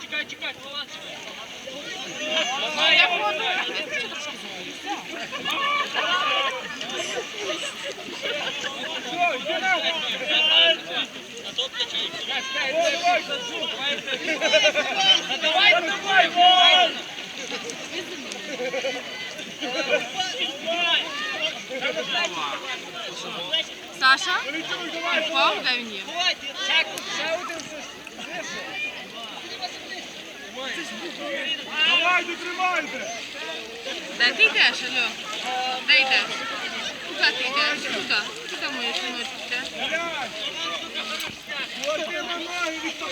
Чекай, чекай, Вован. Давай, давай, Вован! Саша? Впав, є? Давай, не тримайте! Де ти йдеш, алло? Де йдеш? Куди ти йдеш? Куди? Куди моє синочки? Блядь! Хлопці на ноги, ніхто